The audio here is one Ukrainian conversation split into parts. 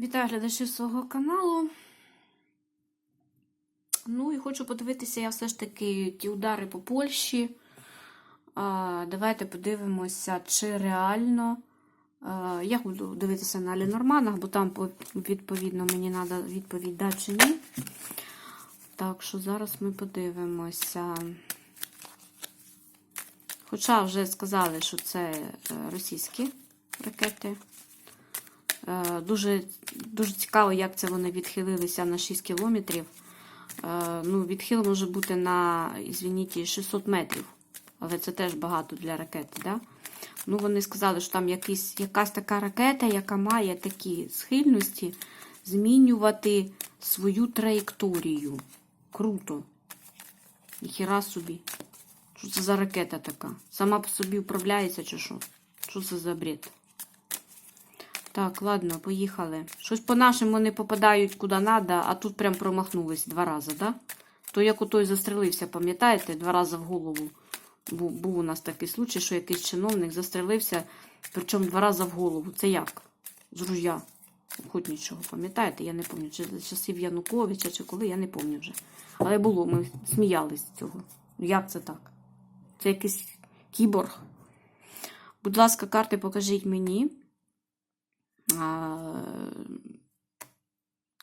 Вітаю глядачів свого каналу. Ну і хочу подивитися я все ж таки ті удари по Польщі. А, Давайте подивимося, чи реально. А, Я буду дивитися на Ленорманах, бо там відповідно мені треба відповідь да чи ні. Так що зараз ми подивимося. Хоча вже сказали, що це е, російські ракети. Е, Дуже, дуже цікаво, як це вони відхилилися на 6 кілометрів. Е, Ну, відхил може бути на, извиніть, 600 метрів. Але це теж багато для ракети. Да? Ну, вони сказали, що там якийсь, якась така ракета, яка має такі схильності змінювати свою траєкторію. Круто. Ніхіра собі. Що це за ракета така? Сама по собі управляється чи що? Що це за бред? Так, ладно, поїхали. Щось по нашим вони попадають куди треба, а тут прям промахнулись два рази, да? То як у той застрелився, пам'ятаєте, два рази в голову. Був, у нас такий случай, що якийсь чиновник застрелився, причому два рази в голову. Це як? З ружя. Охотнічого, пам'ятаєте? Я не пам'ятаю, чи з часів Януковича, чи коли, я не пам'ятаю вже. Але було, ми сміялись з цього. Як це так? Це якийсь кіборг. Будь ласка, карти покажіть мені.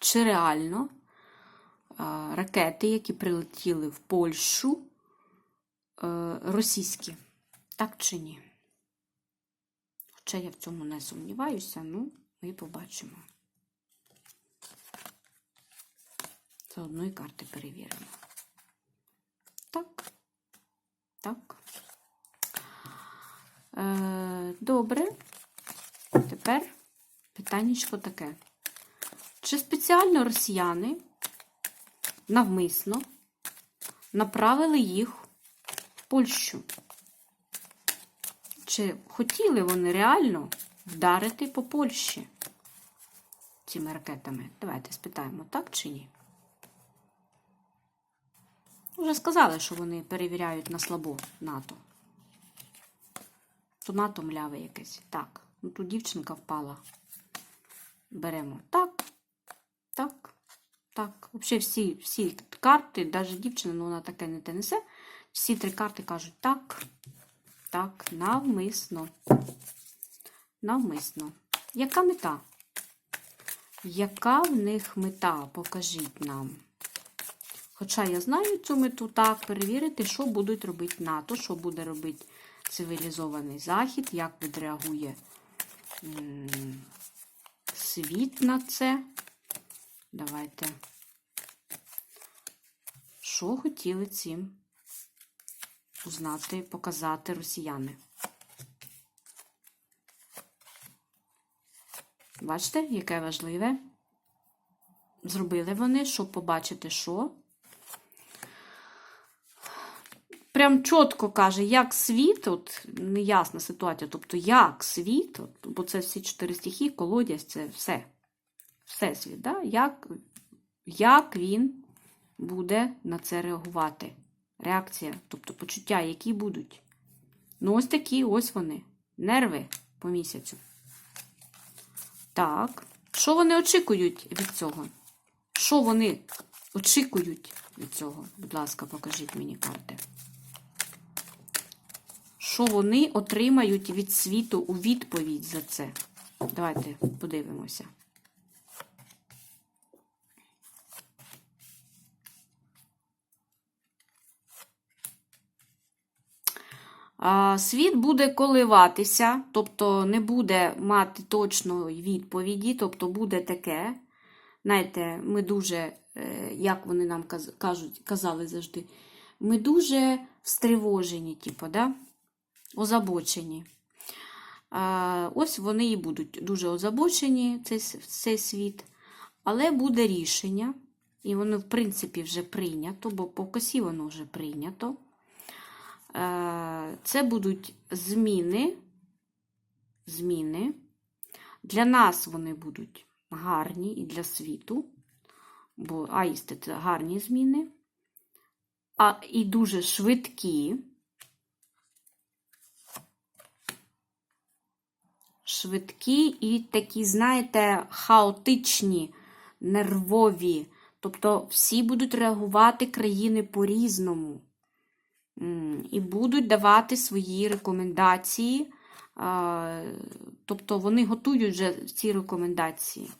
Чи реально ракети, які прилетіли в Польщу, е, російські? Так чи ні? Хоча я в цьому не сумніваюся, ну, ми побачимо. Це одної карти перевіримо. Так. Так. Е, добре. Тепер питаннячко таке. Чи спеціально росіяни навмисно направили їх в Польщу? Чи хотіли вони реально вдарити по Польщі цими ракетами? Давайте спитаємо, так чи ні? Вже сказали, що вони перевіряють на слабо НАТО. То НАТО мляве якесь. Так. Ну, тут дівчинка впала. Беремо так, так, так. Взагалі всі, всі карти, навіть дівчина, ну вона таке не те несе. Всі три карти кажуть так, так, навмисно. Навмисно. Яка мета? Яка в них мета? Покажіть нам. Хоча я знаю цю мету так, перевірити, що будуть робити НАТО, що буде робити цивілізований Захід, як відреагує світ на це. Давайте. Що хотіли цим узнати, показати росіяни? Бачите, яке важливе? Зробили вони, щоб побачити, що. Прям чітко каже, як світ, от неясна ситуація, тобто як світ, от, бо це всі чотири стихії, колодязь, це все. Всесвіт, да? як, як він буде на це реагувати? Реакція, тобто почуття, які будуть. Ну, ось такі, ось вони. Нерви по місяцю. Так. Що вони очікують від цього? Що вони очікують від цього? Будь ласка, покажіть мені карти. Що вони отримають від світу у відповідь за це? Давайте подивимося. Світ буде коливатися, тобто не буде мати точної відповіді, тобто буде таке. Знаєте, ми дуже, е, як вони нам кажуть, казали завжди, ми дуже стривожені, типу, да? Озабочені. Ось вони і будуть дуже озабочені, цей, цей світ. Але буде рішення, і воно, в принципі, вже прийнято, бо по косі воно вже прийнято. Це будуть зміни. Зміни. Для нас вони будуть гарні і для світу, бо аїсти це гарні зміни, а і дуже швидкі. Швидкі і такі, знаєте, хаотичні, нервові. Тобто всі будуть реагувати країни по-різному. І будуть давати свої рекомендації. Тобто вони готують вже ці рекомендації.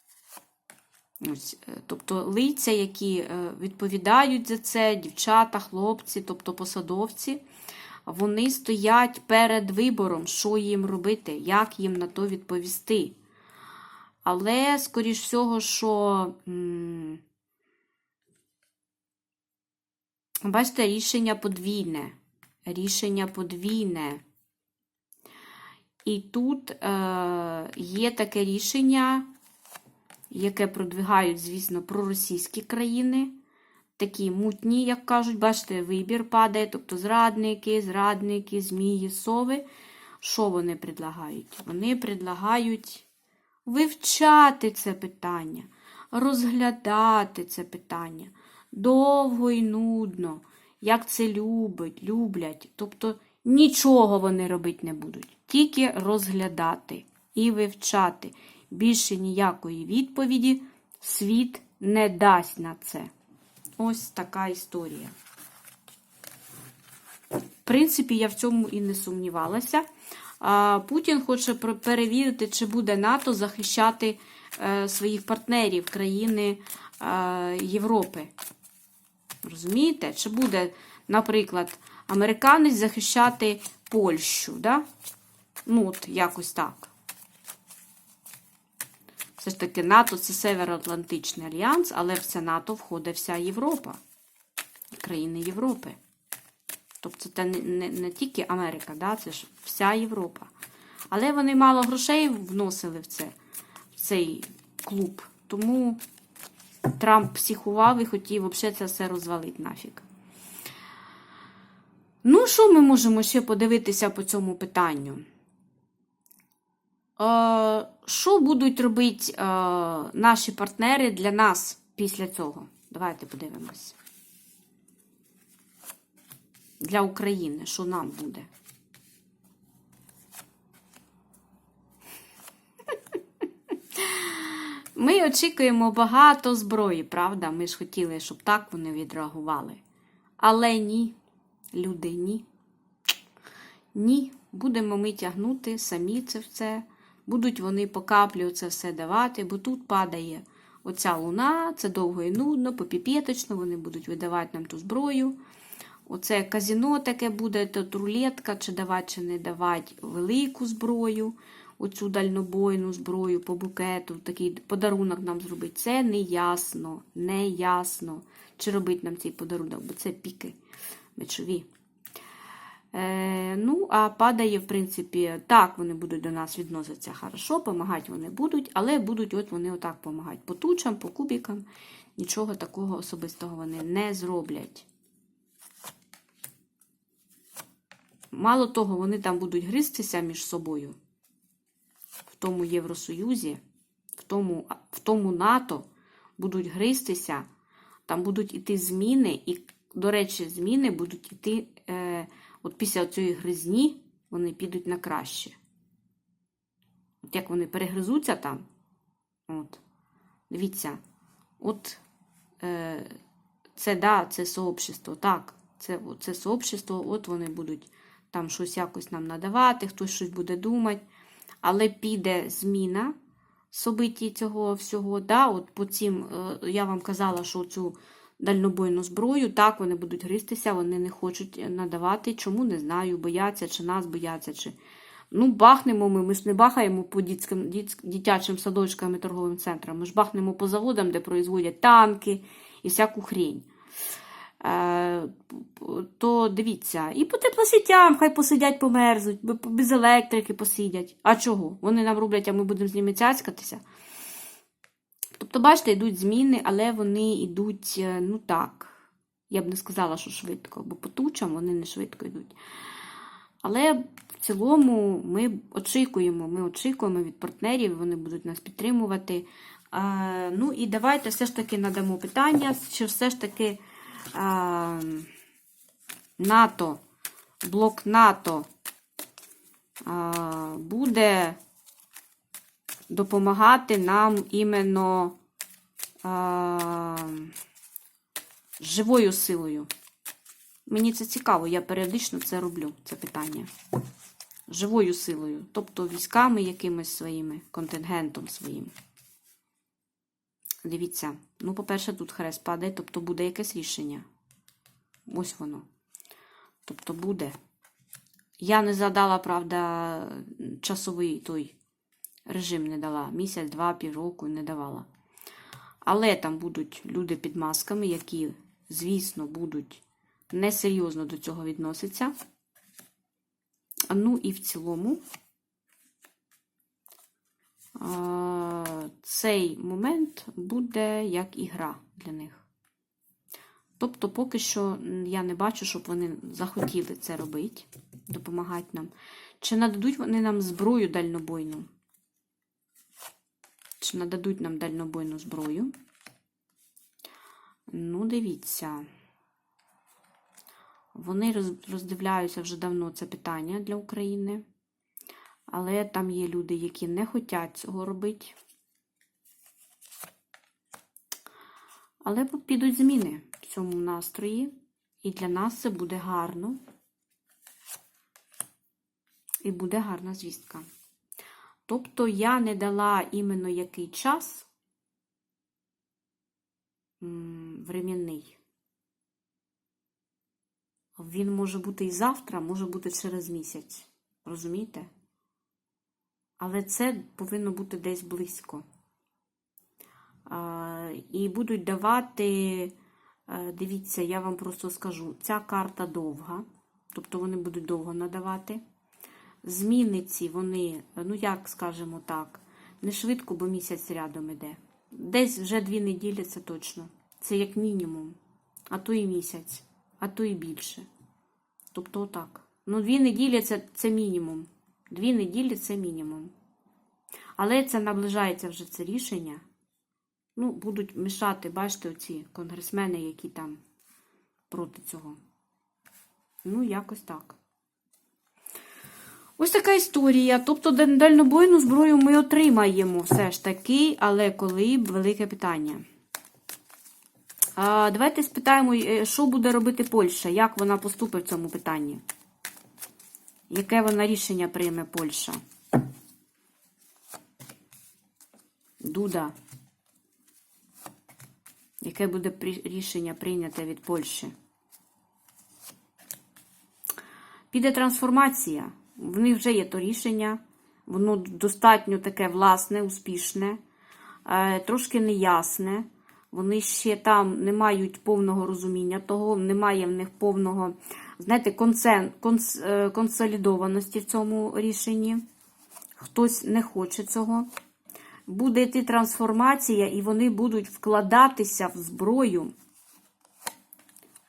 Ось, е, тобто лиця, які е, відповідають за це, дівчата, хлопці, тобто посадовці, вони стоять перед вибором, що їм робити, як їм на то відповісти. Але, скоріш всього, що, бачите, рішення подвійне. Рішення подвійне. І тут е, є таке рішення, яке продвигають, звісно, проросійські країни. Такі мутні, як кажуть, бачите, вибір падає, тобто зрадники, зрадники, змії, сови. Що вони предлагають? Вони предлагають вивчати це питання, розглядати це питання довго і нудно, як це любить, люблять. Тобто нічого вони робити не будуть, тільки розглядати і вивчати. Більше ніякої відповіді світ не дасть на це. Ось така історія. В принципі, я в цьому і не сумнівалася. Путін хоче перевірити, чи буде НАТО захищати е, своїх партнерів країни е, Європи. Розумієте? Чи буде, наприклад, американець захищати Польщу, да? Ну, от якось так. Все ж таки, НАТО це Североатлантичний альянс, але в це НАТО входить вся Європа, країни Європи. Тобто це не, не, не тільки Америка, да? це ж вся Європа. Але вони мало грошей вносили в, це, в цей клуб. Тому Трамп психував і хотів взагалі це все розвалити нафіг. Ну, що ми можемо ще подивитися по цьому питанню? Е, Що будуть робити е, наші партнери для нас після цього? Давайте подивимось. Для України, що нам буде? Ми очікуємо багато зброї, правда? Ми ж хотіли, щоб так вони відреагували. Але ні, люди, ні. Ні, будемо ми тягнути самі це все. Будуть вони по каплі це все давати, бо тут падає оця луна, це довго і нудно, попіпеточно, вони будуть видавати нам ту зброю. Оце казіно таке буде, тут рулетка, чи давати, чи не давати велику зброю, оцю дальнобойну зброю по букету, такий подарунок нам зробити. Це не ясно, не ясно, чи робити нам цей подарунок, бо це піки мечові. Е, ну, а падає, в принципі, так вони будуть до нас відноситися хорошо, допомагати вони будуть, але будуть от вони отак допомагати. По тучам, по кубікам, нічого такого особистого вони не зроблять. Мало того, вони там будуть гристися між собою в тому Євросоюзі, в тому, в тому НАТО будуть гристися, там будуть іти зміни, і, до речі, зміни будуть іти. Е, От після цієї гризні вони підуть на краще. От як вони перегризуться там, от, дивіться, от е, це да, це сообщество, так, це це сообщество, от вони будуть там щось якось нам надавати, хтось щось буде думати, але піде зміна собиті цього всього. да, от по цим, е, Я вам казала, що цю дальнобойну зброю. Так, вони будуть гристися, вони не хочуть надавати. Чому не знаю, бояться, чи нас бояться, чи. Ну, бахнемо ми, ми ж не бахаємо по дітським, діт, дитячим садочкам і торговим центрам. Ми ж бахнемо по заводам, де производять танки і всяку хрінь. Е, то дивіться, і по теплосітям хай посидять, померзуть, без електрики посидять. А чого? Вони нам роблять, а ми будемо з ними цяцькатися. Тобто, бачите, йдуть зміни, але вони йдуть, е, ну так, я б не сказала, що швидко, бо по тучам вони не швидко йдуть. Але в цілому ми очікуємо, ми очікуємо від партнерів, вони будуть нас підтримувати. А, Ну і давайте все ж таки надамо питання, чи все ж таки а, НАТО, блок НАТО а, буде допомагати нам іменно а, живою силою. Мені це цікаво, я періодично це роблю, це питання. Живою силою, тобто військами якимись своїми, контингентом своїм. Дивіться, ну, по-перше, тут хрест падає, тобто буде якесь рішення. Ось воно. Тобто буде. Я не задала, правда, часовий той режим не дала. Місяць, два, півроку не давала. Але там будуть люди під масками, які, звісно, будуть несерйозно до цього відноситься. Ну і в цілому цей момент буде як ігра для них. Тобто, поки що я не бачу, щоб вони захотіли це робити, допомагати нам. Чи нададуть вони нам зброю дальнобойну? Чи нададуть нам дальнобойну зброю? Ну, дивіться. Вони роздивляються вже давно це питання для України. Але там є люди, які не хочуть цього робити. Але підуть зміни в цьому настрої. І для нас це буде гарно. І буде гарна звістка. Тобто я не дала іменно який час временний. Він може бути і завтра, може бути через місяць. Розумієте? Але це повинно бути десь близько. І будуть давати, е, дивіться, я вам просто скажу, ця карта довга, тобто вони будуть довго надавати. Зміни ці, вони, ну як скажемо так, не швидко, бо місяць рядом іде. Десь вже дві неділі це точно. Це як мінімум. А то і місяць, а то і більше. Тобто отак. Ну, дві неділі це, це мінімум. Дві неділі це мінімум. Але це наближається вже це рішення. Ну, будуть мішати, бачите, оці конгресмени, які там проти цього. Ну, якось так. Ось така історія. Тобто дальнобойну зброю ми отримаємо все ж таки, але коли велике питання. А, Давайте спитаємо, е, що буде робити Польща, як вона поступить в цьому питанні. Яке вона рішення прийме Польща? Дуда. Яке буде рішення прийняте від Польщі? Піде трансформація. В них вже є то рішення. Воно достатньо таке власне, успішне, трошки неясне. Вони ще там не мають повного розуміння того, немає в них повного, знаєте, консен, конс, е, консолідованості в цьому рішенні. Хтось не хоче цього. Буде йти трансформація, і вони будуть вкладатися в зброю.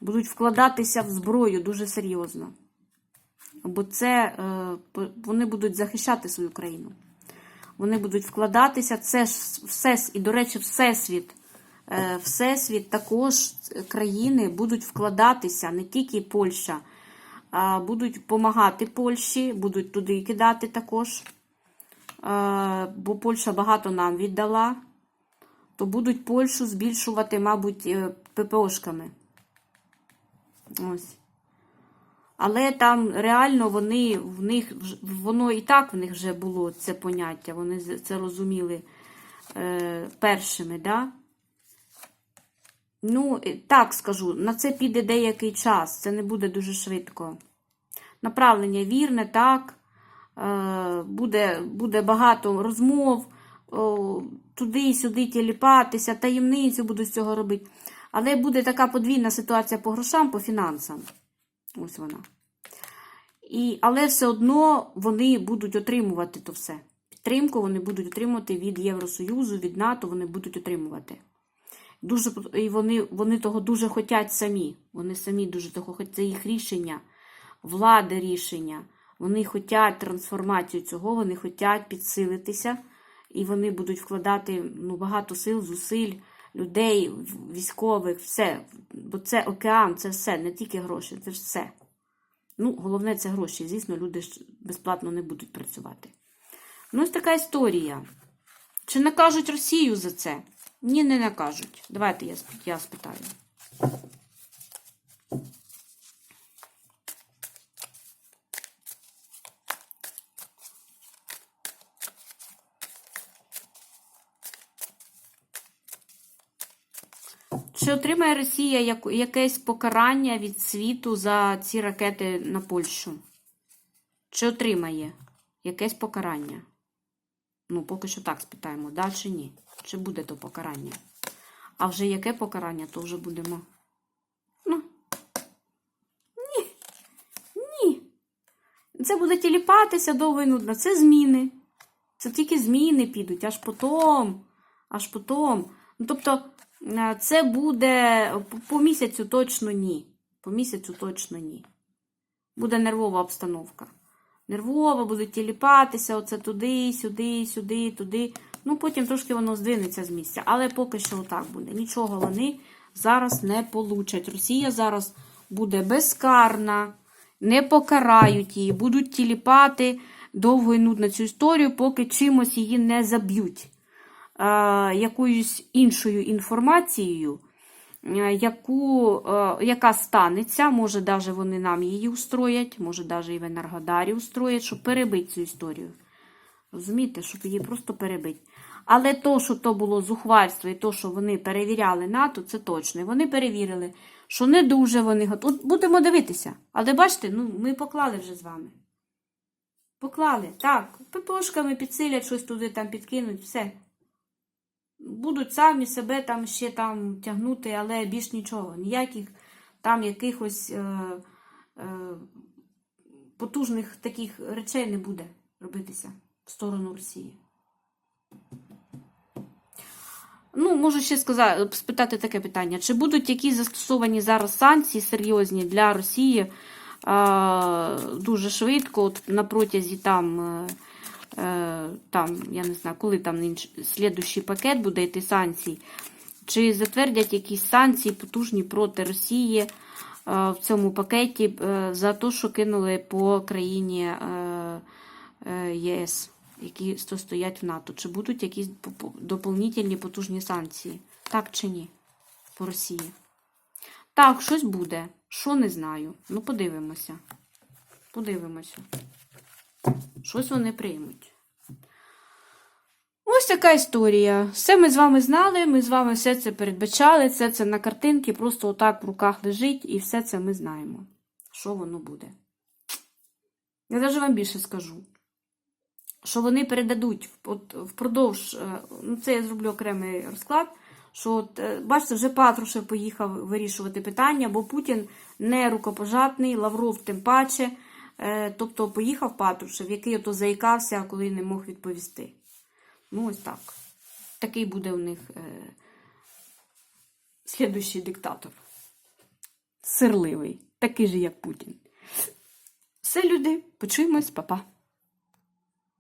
Будуть вкладатися в зброю дуже серйозно. Бо це е, вони будуть захищати свою країну. Вони будуть вкладатися. Це ж все, і, до речі, всесвіт. Всесвіт також країни будуть вкладатися, не тільки Польща, а будуть допомагати Польщі, будуть туди кидати також. Бо Польща багато нам віддала, то будуть Польщу збільшувати, мабуть, ППОшками. Ось. Але там реально вони в них воно і так в них вже було це поняття, вони це розуміли е, першими, да? Ну, так скажу, на це піде деякий час, це не буде дуже швидко. Направлення вірне, так. Е, буде буде багато розмов, туди-сюди тіліпатися, таємницю будуть з цього робити. Але буде така подвійна ситуація по грошам, по фінансам. Ось вона. І, Але все одно вони будуть отримувати то все. Підтримку вони будуть отримувати від Євросоюзу, від НАТО, вони будуть отримувати. Дуже, І вони вони того дуже хочуть самі. Вони самі дуже того хочуть. Це їх рішення, влади рішення. Вони хочуть трансформацію цього, вони хочуть підсилитися, і вони будуть вкладати ну, багато сил, зусиль, людей, військових, все. Бо це океан, це все, не тільки гроші, це все. Ну, головне, це гроші. Звісно, люди ж безплатно не будуть працювати. Ну, ось така історія. Чи накажуть Росію за це? Ні, не накажуть. Давайте я спитаю. Чи отримає Росія якесь покарання від світу за ці ракети на Польщу? Чи отримає якесь покарання? Ну, поки що так спитаємо, да чи ні? Чи буде то покарання? А вже яке покарання, то вже будемо. Ну. Ні. Ні. Це буде тіліпатися довго і нудно. Це зміни. Це тільки зміни підуть, аж потом. Аж потом. Ну, тобто, це буде по- по місяцю точно ні. По місяцю точно ні. Буде нервова обстановка. Нервова, будуть тіліпатися, оце туди, сюди, сюди, туди. Ну, потім трошки воно здвинеться з місця. Але поки що отак буде. Нічого вони зараз не получать. Росія зараз буде безкарна, не покарають її, будуть тіліпати довго і нудно цю історію, поки чимось її не заб'ють. Якоюсь іншою інформацією, е, яку, е, яка станеться, може, навіть вони нам її устроять, може, навіть і в Енергодарі устроять, щоб перебити цю історію. Розумієте, щоб її просто перебити. Але то, що то було зухвальство, і то, що вони перевіряли НАТО, це точно. І вони перевірили, що не дуже вони готові. От Будемо дивитися. Але бачите, ну, ми поклали вже з вами. Поклали. Так, ППОшками підсилять, щось туди там підкинуть, все. Будуть самі себе там ще там тягнути, але більш нічого. Ніяких там якихось е, е, потужних таких речей не буде робитися в сторону Росії. Ну, можу ще сказати, спитати таке питання: чи будуть якісь застосовані зараз санкції серйозні для Росії е, дуже швидко, от на протязі там, е, там, я не знаю, коли там інш- слідущий пакет буде йти санкцій, чи затвердять якісь санкції потужні проти Росії е, в цьому пакеті е, за те, що кинули по країні е, е, ЄС, які стоять в НАТО? Чи будуть якісь по- по- доповнительні потужні санкції? Так чи ні? По Росії? Так, щось буде. Що не знаю. Ну, подивимося. Подивимося. Щось вони приймуть. Ось така історія. Все ми з вами знали, ми з вами все це передбачали, все це на картинці, просто отак в руках лежить, і все це ми знаємо. Що воно буде. Я навіть вам більше скажу. Що вони передадуть впродовж, е, ну це я зроблю окремий розклад. Що, от, е, бачите, вже Патрушев поїхав вирішувати питання, бо Путін не рукопожатний, Лавров тим паче. Е, Тобто поїхав Патрушев, який ото заїкався, коли не мог відповісти. Ну, ось так. Такий буде у них е, слідущий диктатор. Сирливий, такий же, як Путін. Все, люди, почуємось, па-па.